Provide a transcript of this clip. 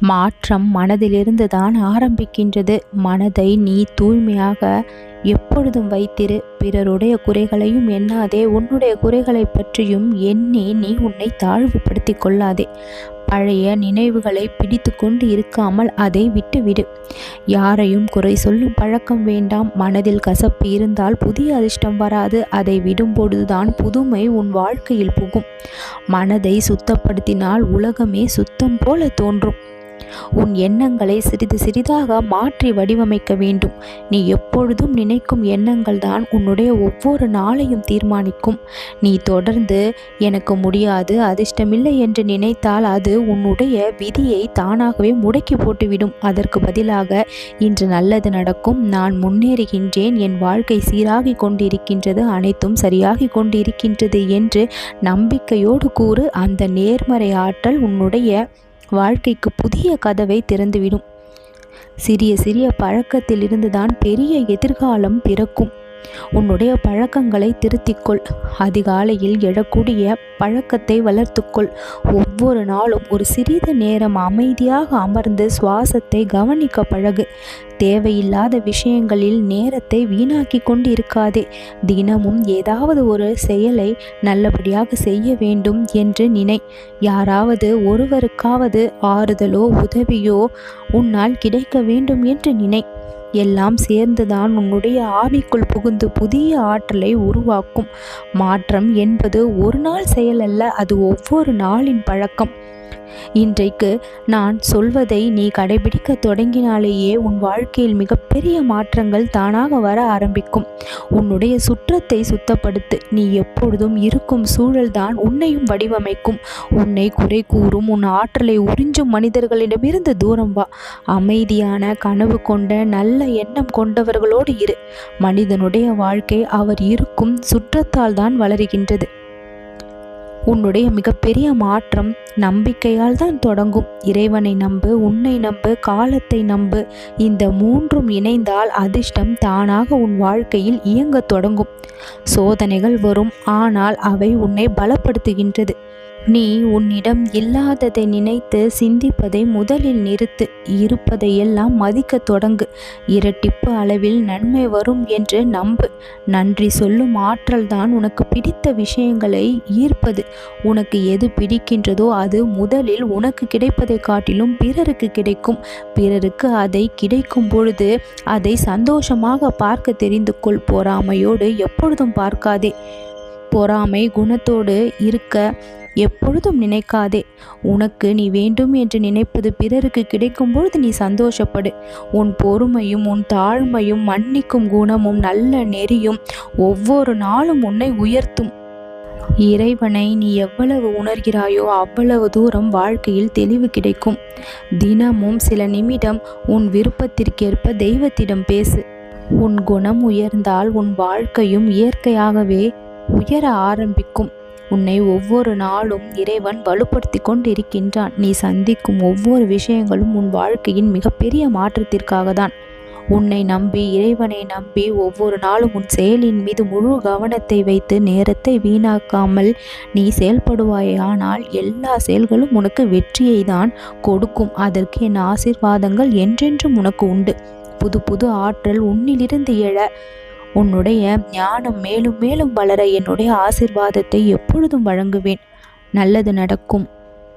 மாற்றம் மனதிலிருந்து தான் ஆரம்பிக்கின்றது. மனதை நீ தூய்மையாக எப்பொழுதும் வைத்திரு. பிறருடைய குறைகளையும் எண்ணாதே. உன்னுடைய குறைகளை பற்றியும் எண்ணி நீ உன்னை தாழ்வுபடுத்தி கொள்ளாதே. பழைய நினைவுகளை பிடித்து கொண்டு இருக்காமல் அதை விட்டுவிடு. யாரையும் குறை சொல்லும் பழக்கம் வேண்டாம். மனதில் கசப்பு இருந்தால் புதிய அதிர்ஷ்டம் வராது. அதை விடும்பொழுதுதான் புதுமை உன் வாழ்க்கையில் புகும். மனதை சுத்தப்படுத்தினால் உலகமே சுத்தம் போல தோன்றும். உன் எண்ணங்களை சிறிது சிறிதாக மாற்றி வடிவமைக்க வேண்டும். நீ எப்பொழுதும் நினைக்கும் எண்ணங்கள் தான் உன்னுடைய ஒவ்வொரு நாளையும் தீர்மானிக்கும். நீ தொடர்ந்து எனக்கு முடியாது அதிர்ஷ்டமில்லை என்று நினைத்தால் அது உன்னுடைய விதியை தானாகவே முடக்கி போட்டுவிடும். அதற்கு பதிலாக இன்று நல்லது நடக்கும் நான் முன்னேறுகின்றேன் என் வாழ்க்கை சீராகி கொண்டிருக்கின்றது அனைத்தும் சரியாகி கொண்டிருக்கின்றது என்று நம்பிக்கையோடு கூறு அந்த நேர்மறை ஆற்றல் உன்னுடைய வாழ்க்கைக்கு புதிய கதவை திறந்துவிடும். சிறிய சிறிய பழக்கத்திலிருந்து தான் பெரிய எதிர்காலம் பிறக்கும். உன்னுடைய பழக்கங்களை திருத்திக்கொள். அதிகாலையில் எழக்கூடிய பழக்கத்தை வளர்த்துக்கொள். ஒவ்வொரு நாளும் ஒரு சிறிது நேரம் அமைதியாக அமர்ந்து சுவாசத்தை கவனிக்க பழகு. தேவையில்லாத விஷயங்களில் நேரத்தை வீணாக்கி கொண்டு இருக்காதே தினமும் ஏதாவது ஒரு செயலை நல்லபடியாக செய்ய வேண்டும் என்று நினை. யாராவது ஒருவருக்காவது ஆறுதலோ உதவியோ உன்னால் கிடைக்க வேண்டும் என்று நினை. எல்லாம் சேர்ந்துதான் உன்னுடைய ஆவிக்குள் புகுந்து புதிய ஆற்றலை உருவாக்கும். மாற்றம் என்பது ஒரு நாள் செயல் அல்ல அது ஒவ்வொரு நாளின் பழக்கம். இன்றைக்கு நான் சொல்வதை நீ கடைபிடிக்க தொடங்கினாலேயே உன் வாழ்க்கையில் மிகப்பெரிய மாற்றங்கள் தானாக வர ஆரம்பிக்கும். உன்னுடைய சுற்றத்தை சுத்தப்படுத்து. நீ எப்பொழுதும் இருக்கும் சூழல்தான் உன்னையும் வடிவமைக்கும். உன்னை குறை கூறும் உன் ஆற்றலை உறிஞ்சும் மனிதர்களிடமிருந்து தூரம் வா. அமைதியான கனவு கொண்ட நல்ல எண்ணம் கொண்டவர்களோடு இரு. மனிதனுடைய வாழ்க்கை அவர் இருக்கும் சுற்றத்தால் தான் வளருகின்றது. உன்னுடைய மிகப்பெரிய மாற்றம் நம்பிக்கையால் தான் தொடங்கும். இறைவனை நம்பு உன்னை நம்பு காலத்தை நம்பு. இந்த மூன்றும் இணைந்தால் அதிர்ஷ்டம் தானாக உன் வாழ்க்கையில் இயங்கத் தொடங்கும். சோதனைகள் வரும் ஆனால் அவை உன்னை பலப்படுத்துகின்றது. நீ உன்னிடம் இல்லாததை நினைத்து சிந்திப்பதை முதலில் நிறுத்து. இருப்பதையெல்லாம் மதிக்க தொடங்கு. இரட்டிப்பு அளவில் நன்மை வரும் என்று நம்பு. நன்றி சொல்லும் ஆற்றல் தான் உனக்கு பிடித்த விஷயங்களை ஈர்ப்பது. உனக்கு எது பிடிக்கின்றதோ அது முதலில் உனக்கு கிடைப்பதை காட்டிலும் பிறருக்கு கிடைக்கும். பிறருக்கு அதை கிடைக்கும் பொழுது அதை சந்தோஷமாக பார்க்க தெரிந்து கொள். பொறாமையோடு எப்பொழுதும் பார்க்காதே. பொறாமை குணத்தோடு இருக்க எப்பொழுதும் நினைக்காதே. உனக்கு நீ வேண்டும் என்று நினைப்பது பிறருக்கு கிடைக்கும் பொழுது நீ சந்தோஷப்படு. உன் பொறுமையும் உன் தாழ்மையும் மன்னிக்கும் குணமும் நல்ல நெறியும் ஒவ்வொரு நாளும் உன்னை உயர்த்தும். இறைவனை நீ எவ்வளவு உணர்கிறாயோ அவ்வளவு தூரம் வாழ்க்கையில் தெளிவு கிடைக்கும். தினமும் சில நிமிடம் உன் விருப்பத்திற்கேற்ப தெய்வத்திடம் பேசு. உன் குணம் உயர்ந்தால் உன் வாழ்க்கையும் இயற்கையாகவே உயர ஆரம்பிக்கும். உன்னை ஒவ்வொரு நாளும் இறைவன் வலுப்படுத்தி கொண்டிருக்கின்றான். நீ சந்திக்கும் ஒவ்வொரு விஷயங்களும் உன் வாழ்க்கையின் மிகப்பெரிய மாற்றத்திற்காக தான் உன்னை நம்பி இறைவனை நம்பி ஒவ்வொரு நாளும் உன் செயலின் மீது முழு கவனத்தை வைத்து நேரத்தை வீணாக்காமல் நீ செயல்படுவாயானால் எல்லா செயல்களும் உனக்கு வெற்றியை தான் கொடுக்கும். அதற்கு என் ஆசிர்வாதங்கள் என்றென்றும் உனக்கு உண்டு. புது புது ஆற்றல் உன்னிலிருந்து எழ உன்னுடைய ஞானம் மேலும் மேலும் வளர என்னுடைய ஆசிர்வாதத்தை எப்பொழுதும் வழங்குவேன். நல்லது நடக்கும்.